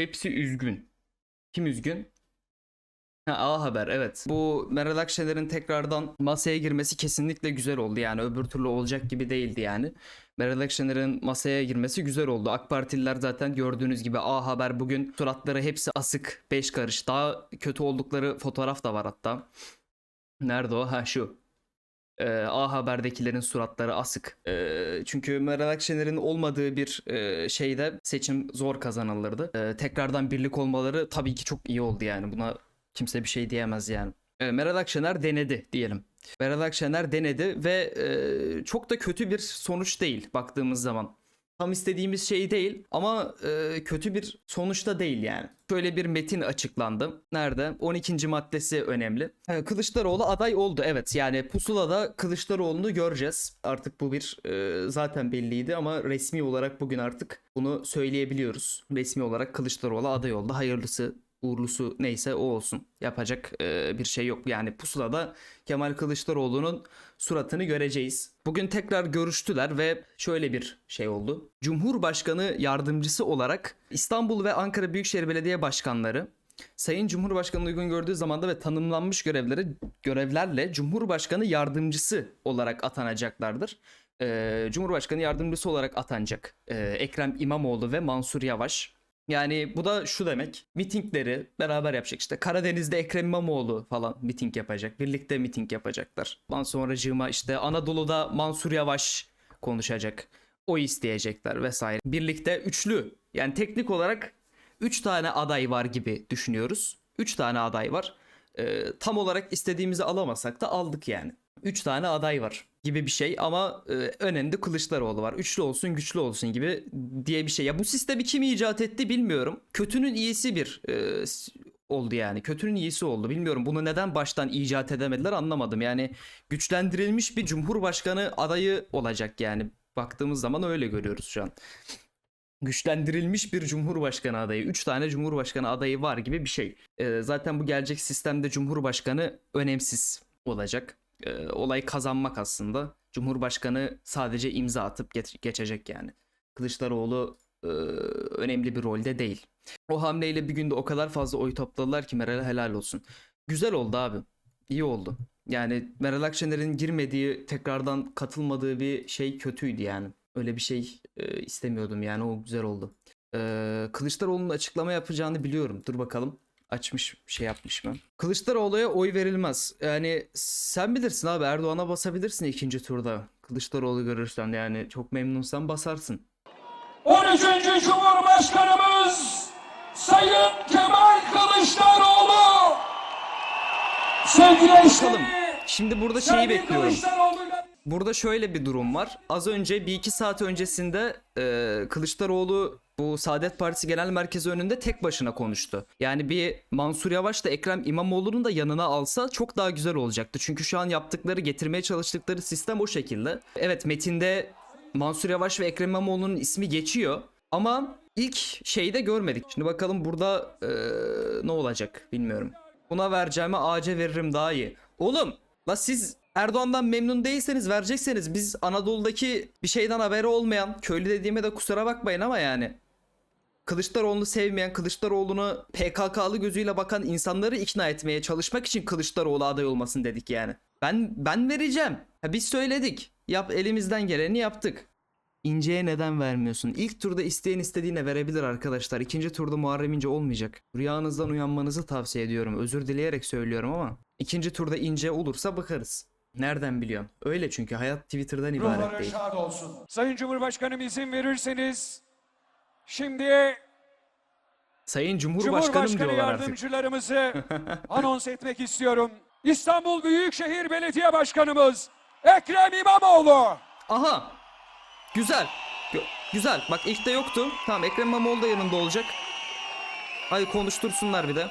Hepsi üzgün. Kim üzgün? Ha, A Haber evet. Bu Meral Akşener'in tekrardan masaya girmesi kesinlikle güzel oldu yani öbür türlü olacak gibi değildi yani. Meral Akşener'in masaya girmesi güzel oldu. AK Partililer zaten gördüğünüz gibi A Haber bugün suratları hepsi asık, beş karış. Daha kötü oldukları fotoğraf da var hatta. Nerede o? Ha şu. Ee, A Haber'dekilerin suratları asık. Ee, çünkü Meral Akşener'in olmadığı bir e, şeyde seçim zor kazanılırdı. Ee, tekrardan birlik olmaları tabii ki çok iyi oldu yani. Buna kimse bir şey diyemez yani. Ee, Meral Akşener denedi diyelim. Meral Akşener denedi ve e, çok da kötü bir sonuç değil baktığımız zaman. Tam istediğimiz şey değil ama e, kötü bir sonuçta değil yani. Şöyle bir metin açıklandı. Nerede? 12. maddesi önemli. Ha, Kılıçdaroğlu aday oldu evet. Yani pusulada Kılıçdaroğlu'nu göreceğiz. Artık bu bir e, zaten belliydi ama resmi olarak bugün artık bunu söyleyebiliyoruz. Resmi olarak Kılıçdaroğlu aday oldu. Hayırlısı uğurlusu neyse o olsun. Yapacak e, bir şey yok. Yani pusulada Kemal Kılıçdaroğlu'nun suratını göreceğiz. Bugün tekrar görüştüler ve şöyle bir şey oldu. Cumhurbaşkanı yardımcısı olarak İstanbul ve Ankara Büyükşehir Belediye Başkanları Sayın Cumhurbaşkanı uygun gördüğü zamanda ve tanımlanmış görevleri görevlerle Cumhurbaşkanı yardımcısı olarak atanacaklardır. Ee, Cumhurbaşkanı yardımcısı olarak atanacak ee, Ekrem İmamoğlu ve Mansur Yavaş. Yani bu da şu demek. Mitingleri beraber yapacak işte. Karadeniz'de Ekrem İmamoğlu falan miting yapacak. Birlikte miting yapacaklar. Ondan sonracığıma işte Anadolu'da Mansur Yavaş konuşacak. O isteyecekler vesaire. Birlikte üçlü. Yani teknik olarak 3 tane aday var gibi düşünüyoruz. 3 tane aday var. Ee, tam olarak istediğimizi alamasak da aldık yani. 3 tane aday var gibi bir şey ama e, önünde Kılıçdaroğlu var. Üçlü olsun güçlü olsun gibi diye bir şey. Ya bu sistemi kim icat etti bilmiyorum. Kötünün iyisi bir e, oldu yani. Kötünün iyisi oldu. Bilmiyorum bunu neden baştan icat edemediler anlamadım. Yani güçlendirilmiş bir cumhurbaşkanı adayı olacak yani. Baktığımız zaman öyle görüyoruz şu an güçlendirilmiş bir cumhurbaşkanı adayı, 3 tane cumhurbaşkanı adayı var gibi bir şey. Ee, zaten bu gelecek sistemde cumhurbaşkanı önemsiz olacak. Ee, olay kazanmak aslında. Cumhurbaşkanı sadece imza atıp geç- geçecek yani. Kılıçdaroğlu e, önemli bir rolde değil. O hamleyle bir günde o kadar fazla oy topladılar ki Meral'e helal olsun. Güzel oldu abi. İyi oldu. Yani Meral Akşener'in girmediği, tekrardan katılmadığı bir şey kötüydü yani. Öyle bir şey e, istemiyordum yani o güzel oldu. Ee, Kılıçdaroğlu'nun açıklama yapacağını biliyorum. Dur bakalım açmış şey yapmış mı? Kılıçdaroğlu'ya oy verilmez. Yani sen bilirsin abi Erdoğan'a basabilirsin ikinci turda. Kılıçdaroğlu görürsen yani çok memnunsan basarsın. 13. Cumhurbaşkanımız Sayın Kemal Kılıçdaroğlu. Sevgili Bakalım. Şimdi burada şeyi Sayın bekliyorum. Burada şöyle bir durum var. Az önce bir iki saat öncesinde e, Kılıçdaroğlu bu Saadet Partisi Genel Merkezi önünde tek başına konuştu. Yani bir Mansur Yavaş da Ekrem İmamoğlu'nun da yanına alsa çok daha güzel olacaktı. Çünkü şu an yaptıkları, getirmeye çalıştıkları sistem o şekilde. Evet metinde Mansur Yavaş ve Ekrem İmamoğlu'nun ismi geçiyor. Ama ilk şeyde görmedik. Şimdi bakalım burada e, ne olacak bilmiyorum. Buna vereceğime ağaca veririm daha iyi. Oğlum la siz Erdoğan'dan memnun değilseniz verecekseniz biz Anadolu'daki bir şeyden haberi olmayan köylü dediğime de kusura bakmayın ama yani Kılıçdaroğlu'nu sevmeyen, Kılıçdaroğlu'nu PKK'lı gözüyle bakan insanları ikna etmeye çalışmak için Kılıçdaroğlu aday olmasın dedik yani. Ben ben vereceğim. Ha, biz söyledik. Yap elimizden geleni yaptık. İnce'ye neden vermiyorsun? İlk turda isteyen istediğine verebilir arkadaşlar. İkinci turda Muharrem İnce olmayacak. Rüyanızdan uyanmanızı tavsiye ediyorum. Özür dileyerek söylüyorum ama. ikinci turda İnce olursa bakarız. Nereden biliyorsun? Öyle çünkü hayat Twitter'dan ibaret ruhları değil. şad olsun. Sayın Cumhurbaşkanım izin verirseniz şimdi Sayın Cumhurbaşkanım Cumhurbaşkanı diyorlar artık. yardımcılarımızı anons etmek istiyorum. İstanbul Büyükşehir Belediye Başkanımız Ekrem İmamoğlu. Aha. Güzel. Gö- Güzel. Bak ilk de yoktu. Tamam Ekrem İmamoğlu da yanında olacak. Hadi konuştursunlar bir de.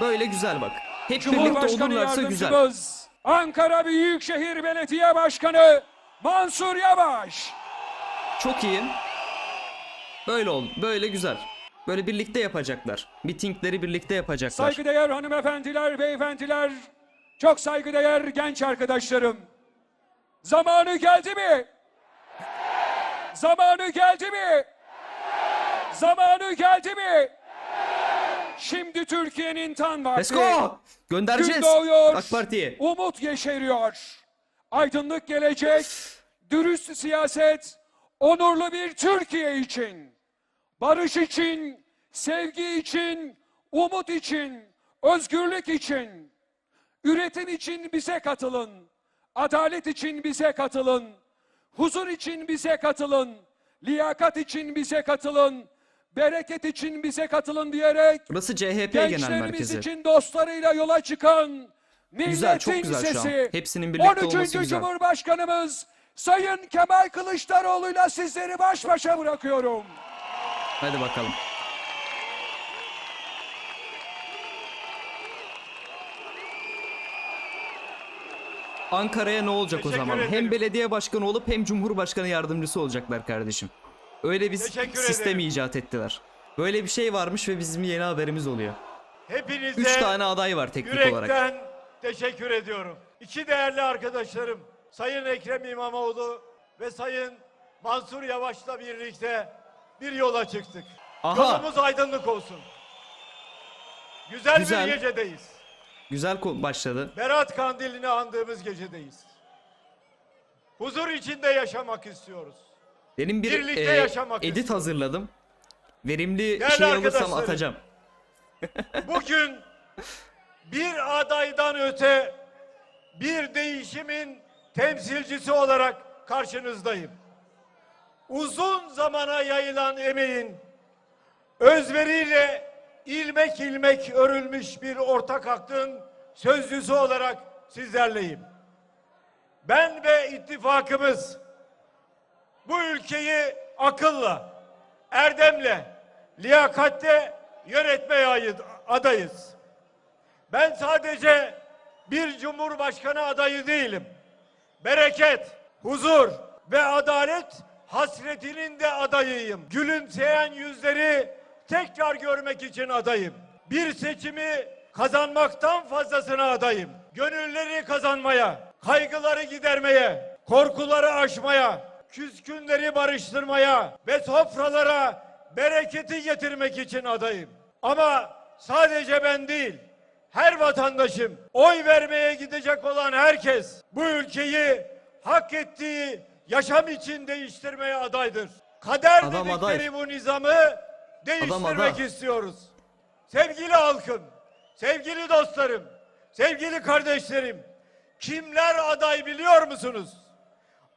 Böyle güzel bak. Hep birlikte Cumhurbaşkanı olurlarsa güzel. yardımcımız Ankara Büyükşehir Belediye Başkanı Mansur Yavaş. Çok iyi. Böyle ol. Böyle güzel. Böyle birlikte yapacaklar. Mitingleri birlikte yapacaklar. Saygıdeğer hanımefendiler, beyefendiler, çok saygıdeğer genç arkadaşlarım. Zamanı geldi mi? Zamanı geldi mi? Zamanı geldi mi? Şimdi Türkiye'nin tan vakti. Let's go. Gün Göndereceğiz. doğuyor. AK Parti'ye. Umut yeşeriyor. Aydınlık gelecek, dürüst siyaset, onurlu bir Türkiye için. Barış için, sevgi için, umut için, özgürlük için. Üretim için bize katılın. Adalet için bize katılın. Huzur için bize katılın. Liyakat için bize katılın. Bereket için bize katılın diyerek Burası CHP genel merkezi. için dostlarıyla yola çıkan Güzel, çok milletin güzel şu an. sesi. Hepsinin birlikte 13. olması güzel. Cumhurbaşkanımız Sayın Kemal Kılıçdaroğlu'yla sizleri baş başa bırakıyorum. Hadi bakalım. Ankara'ya ne olacak o Teşekkür zaman? ederim. Hem belediye başkanı olup hem cumhurbaşkanı yardımcısı olacaklar kardeşim. Öyle bir Teşekkür sistem ederim. icat ettiler. Böyle bir şey varmış ve bizim yeni haberimiz oluyor. Hepinize 3 tane aday var teknik olarak. yürekten teşekkür ediyorum. İki değerli arkadaşlarım Sayın Ekrem İmamoğlu ve Sayın Mansur Yavaş'la birlikte bir yola çıktık. Aha. Yolumuz aydınlık olsun. Güzel, Güzel. bir gecedeyiz. Güzel başladı. Berat Kandili'ni andığımız gecedeyiz. Huzur içinde yaşamak istiyoruz. Benim bir Birlikte e, yaşamak edit istiyoruz. hazırladım. Verimli Değerli şey alırsam atacağım. Bugün bir adaydan öte bir değişimin temsilcisi olarak karşınızdayım. Uzun zamana yayılan emeğin özveriyle ilmek ilmek örülmüş bir ortak aklın sözcüsü olarak sizlerleyim. Ben ve ittifakımız bu ülkeyi akılla, erdemle, liyakatle yönetmeye ayı- adayız. Ben sadece bir cumhurbaşkanı adayı değilim. Bereket, huzur ve adalet hasretinin de adayıyım. Gülümseyen yüzleri tekrar görmek için adayım. Bir seçimi kazanmaktan fazlasına adayım. Gönülleri kazanmaya, kaygıları gidermeye, korkuları aşmaya, küskünleri barıştırmaya ve sofralara bereketi getirmek için adayım. Ama sadece ben değil, her vatandaşım, oy vermeye gidecek olan herkes bu ülkeyi hak ettiği yaşam için değiştirmeye adaydır. Kader Adam dedikleri aday. bu nizamı değiştirmek istiyoruz. Sevgili halkım, sevgili dostlarım, sevgili kardeşlerim, kimler aday biliyor musunuz?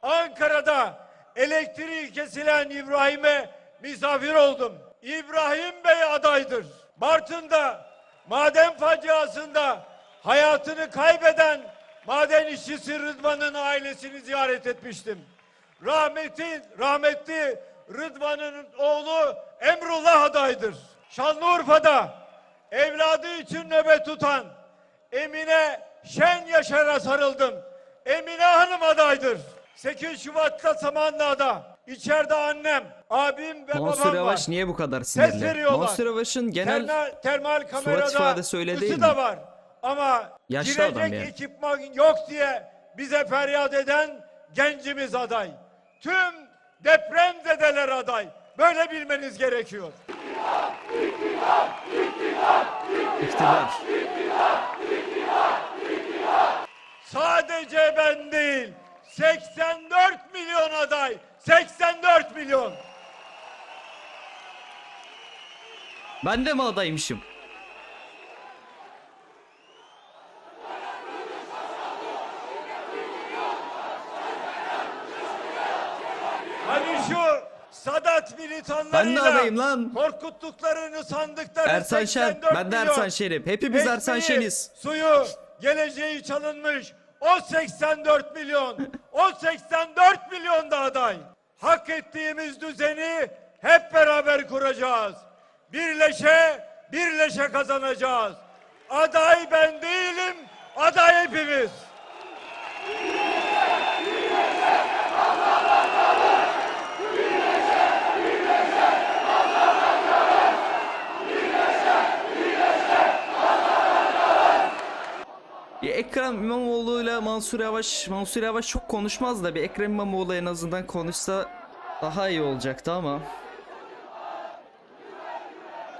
Ankara'da elektriği kesilen İbrahim'e misafir oldum. İbrahim Bey adaydır. Bartın'da maden faciasında hayatını kaybeden maden işçisi Rıdvan'ın ailesini ziyaret etmiştim. Rahmetli, rahmetli Rıdvan'ın oğlu Emrullah adaydır. Şanlıurfa'da evladı için nöbet tutan Emine Şen Yaşar'a sarıldım. Emine Hanım adaydır. 8 Şubat'ta Samandağ'da içeride annem, abim ve Mansur babam Yavaş var. niye bu kadar sinirli? veriyorlar. Mansur Yavaş'ın genel Termal, termal kamerada ifadesi öyle değil ısı mi? da var. Ama Yaşlı girecek adam yani. ekipman yok diye bize feryat eden gencimiz aday. Tüm depremzedeler aday. Böyle bilmeniz gerekiyor. iktidar. Sadece ben değil. 84 milyon aday. 84 milyon. Ben de mi adaymışım? Hani şu Sadat militanlarıyla Ben de adayım lan. korkuttuklarını sandıkları Ersan Şen. 84 Ben de. Ersan Şen'im. Hepimiz Ersan Ekmeği, Şen'iz. Suyu, geleceği çalınmış. O 84 milyon. o 84 milyon da aday. Hak ettiğimiz düzeni hep beraber kuracağız. Birleşe, birleşe kazanacağız. Aday ben değilim, aday hepimiz. Bir Ekrem İmamoğlu ile Mansur Yavaş, Mansur Yavaş çok konuşmaz da bir Ekrem İmamoğlu en azından konuşsa daha iyi olacaktı ama.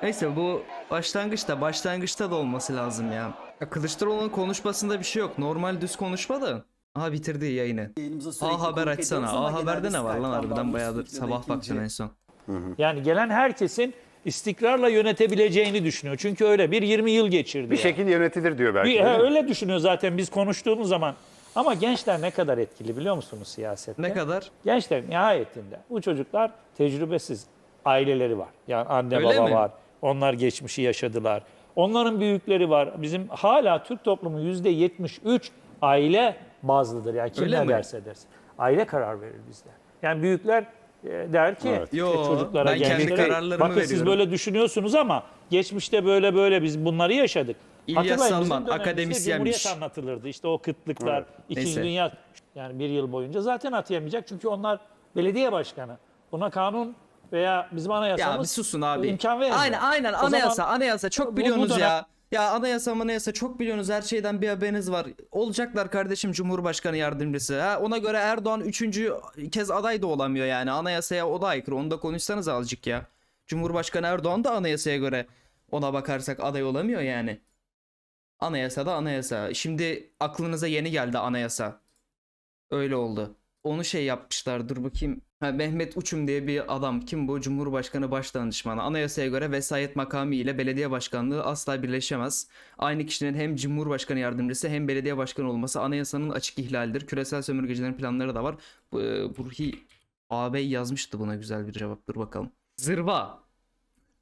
Neyse bu başlangıçta başlangıçta da olması lazım ya. ya Kılıçdaroğlu'nun konuşmasında bir şey yok. Normal düz konuşma da. Aha bitirdi yayını. A Haber açsana. A Haber'de ne var lan harbiden bayağıdır. Sabah baktım en son. Yani gelen herkesin istikrarla yönetebileceğini düşünüyor. Çünkü öyle bir 20 yıl geçirdi. Bir yani. şekilde yönetilir diyor belki. Bir- he, öyle düşünüyor zaten biz konuştuğumuz zaman. Ama gençler ne kadar etkili biliyor musunuz siyasette? Ne kadar? Gençler nihayetinde bu çocuklar tecrübesiz aileleri var. Yani anne Öyle baba mi? var. Onlar geçmişi yaşadılar. Onların büyükleri var. Bizim hala Türk toplumu %73 aile bazlıdır. Yani kim Öyle ne mi? derse dersin. Aile karar verir bizde. Yani büyükler der ki Evet. Yo, çocuklara, ben kendi gençlere kararlarımı bakın siz veriyorum." böyle düşünüyorsunuz ama geçmişte böyle böyle biz bunları yaşadık. İlyas Hatırlayın, Salman, akademisyenmiş. Cumhuriyet anlatılırdı. İşte o kıtlıklar, Evet. İkinci Neyse. Dünya yani bir yıl boyunca zaten atayamayacak. Çünkü onlar belediye başkanı. Buna kanun veya bizim anayasamız Ya bir susun abi. imkan vermiyor. Aynen aynen anayasa zaman anayasa çok bu biliyorsunuz dönem- ya. Ya anayasa anayasa çok biliyorsunuz her şeyden bir haberiniz var. Olacaklar kardeşim Cumhurbaşkanı yardımcısı. Ha, ona göre Erdoğan üçüncü kez aday da olamıyor yani. Anayasaya o da aykırı. Onu da konuşsanız azıcık ya. Cumhurbaşkanı Erdoğan da anayasaya göre ona bakarsak aday olamıyor yani. Anayasa da anayasa. Şimdi aklınıza yeni geldi anayasa. Öyle oldu. Onu şey yapmışlar. Dur bakayım. Ha, Mehmet Uçum diye bir adam. Kim bu? Cumhurbaşkanı Başdanışmanı. Anayasaya göre vesayet makamı ile belediye başkanlığı asla birleşemez. Aynı kişinin hem Cumhurbaşkanı yardımcısı hem belediye başkanı olması anayasanın açık ihlalidir. Küresel sömürgecilerin planları da var. Bu, e, Burhi ağabey yazmıştı buna güzel bir cevap. Dur bakalım. Zırva.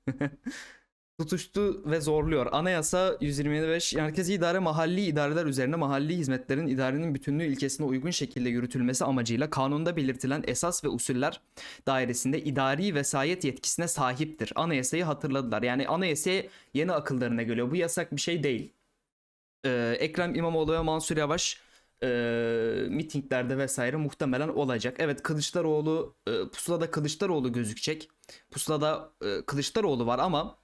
tutuştu ve zorluyor. Anayasa 125 merkezi idare mahalli idareler üzerine mahalli hizmetlerin idarenin bütünlüğü ilkesine uygun şekilde yürütülmesi amacıyla kanunda belirtilen esas ve usuller dairesinde idari vesayet yetkisine sahiptir. Anayasayı hatırladılar. Yani anayasaya yeni akıllarına geliyor. Bu yasak bir şey değil. Ee, Ekrem İmamoğlu ve Mansur Yavaş e, mitinglerde vesaire muhtemelen olacak. Evet Kılıçdaroğlu e, pusulada Kılıçdaroğlu gözükecek. Pusulada e, Kılıçdaroğlu var ama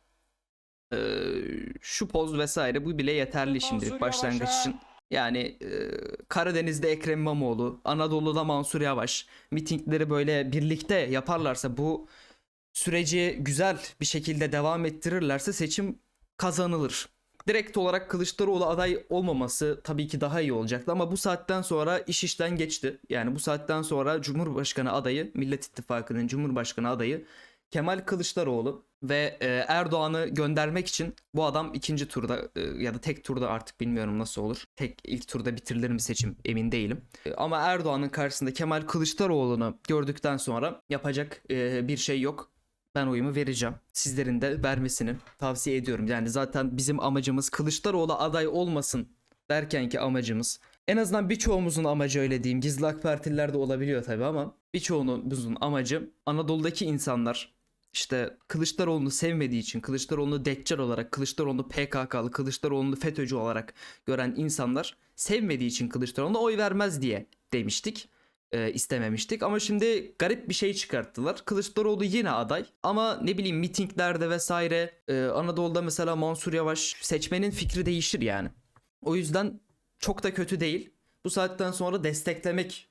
şu poz vesaire bu bile yeterli şimdilik başlangıç için. Yani e, Karadeniz'de Ekrem İmamoğlu, Anadolu'da Mansur Yavaş mitingleri böyle birlikte yaparlarsa bu süreci güzel bir şekilde devam ettirirlerse seçim kazanılır. Direkt olarak Kılıçdaroğlu aday olmaması tabii ki daha iyi olacaktı ama bu saatten sonra iş işten geçti. Yani bu saatten sonra Cumhurbaşkanı adayı, Millet İttifakı'nın Cumhurbaşkanı adayı Kemal Kılıçdaroğlu ve e, Erdoğan'ı göndermek için bu adam ikinci turda e, ya da tek turda artık bilmiyorum nasıl olur. Tek ilk turda bitirilir mi seçim emin değilim. E, ama Erdoğan'ın karşısında Kemal Kılıçdaroğlu'nu gördükten sonra yapacak e, bir şey yok. Ben oyumu vereceğim. Sizlerin de vermesini tavsiye ediyorum. Yani zaten bizim amacımız Kılıçdaroğlu aday olmasın derken ki amacımız en azından birçoğumuzun amacı öyle diyeyim. Gizli AK Partililer de olabiliyor tabii ama birçoğumuzun amacı Anadolu'daki insanlar işte Kılıçdaroğlu'nu sevmediği için, Kılıçdaroğlu'nu deccal olarak, Kılıçdaroğlu'nu PKK'lı, Kılıçdaroğlu'nu FETÖ'cü olarak gören insanlar sevmediği için Kılıçdaroğlu'na oy vermez diye demiştik. e, istememiştik ama şimdi garip bir şey çıkarttılar. Kılıçdaroğlu yine aday ama ne bileyim mitinglerde vesaire e, Anadolu'da mesela Mansur Yavaş seçmenin fikri değişir yani. O yüzden çok da kötü değil. Bu saatten sonra desteklemek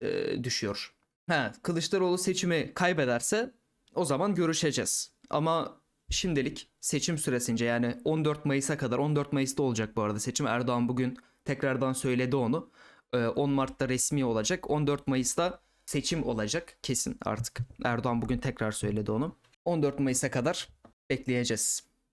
e, düşüyor. Ha, Kılıçdaroğlu seçimi kaybederse o zaman görüşeceğiz. Ama şimdilik seçim süresince yani 14 Mayıs'a kadar 14 Mayıs'ta olacak bu arada seçim. Erdoğan bugün tekrardan söyledi onu. Ee, 10 Mart'ta resmi olacak. 14 Mayıs'ta seçim olacak kesin artık. Erdoğan bugün tekrar söyledi onu. 14 Mayıs'a kadar bekleyeceğiz.